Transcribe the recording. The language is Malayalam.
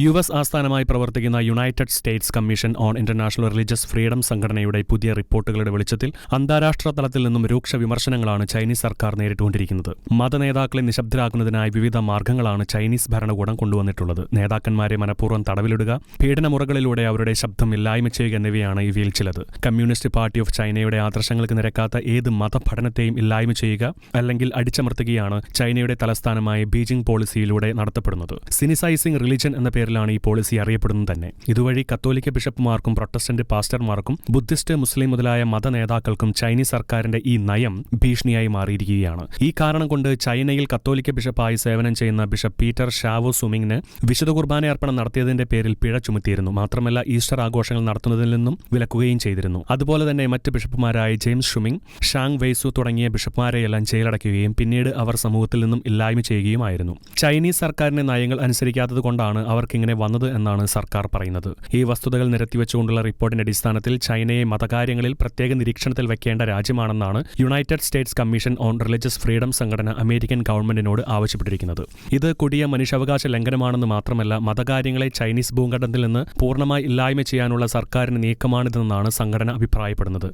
യു എസ് ആസ്ഥാനമായി പ്രവർത്തിക്കുന്ന United States commission on international religious freedom സംഘടനയുടെ പുതിയ റിപ്പോർട്ടുകളുടെ വെളിച്ചത്തിൽ അന്താരാഷ്ട്ര തലത്തിൽ നിന്നും രൂക്ഷ വിമർശനങ്ങളാണ് ചൈനീസ് സർക്കാർ നേരിട്ടുകൊണ്ടിരിക്കുന്നത്. മതനേതാക്കളെ നിശബ്ദരാക്കുന്നതിനായി വിവിധ മാർഗങ്ങളാണ് ചൈനീസ് ഭരണകൂടം കൊണ്ടുവന്നിട്ടുള്ളത്. നേതാക്കന്മാരെ മനഃപൂർവം തടവിലിടുക പീഡനമുറകളിലൂടെ അവരുടെ ശബ്ദം ഇല്ലായ്മ ചെയ്യുക എന്നിവയാണ് ഇവയിൽ ചിലത്. കമ്മ്യൂണിസ്റ്റ് പാർട്ടി ഓഫ് ചൈനയുടെ ആദർശങ്ങൾക്ക് നിരക്കാത്ത ഏത് മതപഠനത്തെയും ഇല്ലായ്മ ചെയ്യുക അല്ലെങ്കിൽ അടിച്ചമർത്തുകയാണ് ചൈനയുടെ തലസ്ഥാനമായ ബീജിംഗ് പോളിസിയിലൂടെ നടത്തപ്പെടുന്നത്. സിനിസൈസിംഗ് റിലിജൻ എന്ന പേരിലാണ് ഈ പോളിസി അറിയപ്പെടുന്നത് തന്നെ. ഇതുവഴി കത്തോലിക്ക ബിഷപ്പുമാർക്കും പ്രൊട്ടസ്റ്റന്റ് പാസ്റ്റർമാർക്കും ബുദ്ധിസ്റ്റ് മുസ്ലിം മുതലായ മത നേതാക്കൾക്കും ചൈനീസ് സർക്കാരിന്റെ ഈ നയം ഭീഷണിയായി മാറിയിരിക്കുകയാണ്. ഈ കാരണം കൊണ്ട് ചൈനയിൽ കത്തോലിക്ക ബിഷപ്പായി സേവനം ചെയ്യുന്ന ബിഷപ്പ് പീറ്റർ ഷാവോ സുമിങ്ങിന് വിശുദ്ധ കുർബാന അർപ്പണം നടത്തിയതിന്റെ പേരിൽ പിഴ ചുമത്തിയിരുന്നു. മാത്രമല്ല ഈസ്റ്റർ ആഘോഷങ്ങൾ നടത്തുന്നതിൽ നിന്നും വിലക്കുകയും ചെയ്തിരുന്നു. അതുപോലെ തന്നെ മറ്റ് ബിഷപ്പുമാരായ ജെയിംസ് ഷുമിങ് ഷാങ് വെയ്സു തുടങ്ങിയ ബിഷപ്പുമാരെയെല്ലാം ജയിലടയ്ക്കുകയും പിന്നീട് അവർ സമൂഹത്തിൽ നിന്നും ഇല്ലായ്മ ചെയ്യുകയുമായിരുന്നു. ചൈനീസ് സർക്കാരിന്റെ നയങ്ങൾ അനുസരിക്കാത്തത് കൊണ്ടാണ് അവർക്കിങ്ങനെ വന്നത് എന്നാണ് സർക്കാർ പറയുന്നത്. ഈ വസ്തുതകൾ നിരത്തിവെച്ചുകൊണ്ടുള്ള റിപ്പോർട്ടിന്റെ അടിസ്ഥാനത്തിൽ ചൈനയെ മതകാര്യങ്ങളിൽ പ്രത്യേക നിരീക്ഷണത്തിൽ വെക്കേണ്ട രാജ്യമാണെന്നാണ് United States commission on religious freedom സംഘടന അമേരിക്കൻ ഗവൺമെന്റിനോട് ആവശ്യപ്പെട്ടിരിക്കുന്നത്. ഇത് കൊടിയ മനുഷ്യാവകാശ ലംഘനമാണെന്ന് മാത്രമല്ല മതകാര്യങ്ങളെ ചൈനീസ് ഭൂഖണ്ഡത്തിൽ നിന്ന് പൂർണമായി ഇല്ലായ്മ ചെയ്യാനുള്ള സർക്കാരിന്റെ നീക്കമാണിതെന്നാണ് സംഘടന അഭിപ്രായപ്പെടുന്നത്.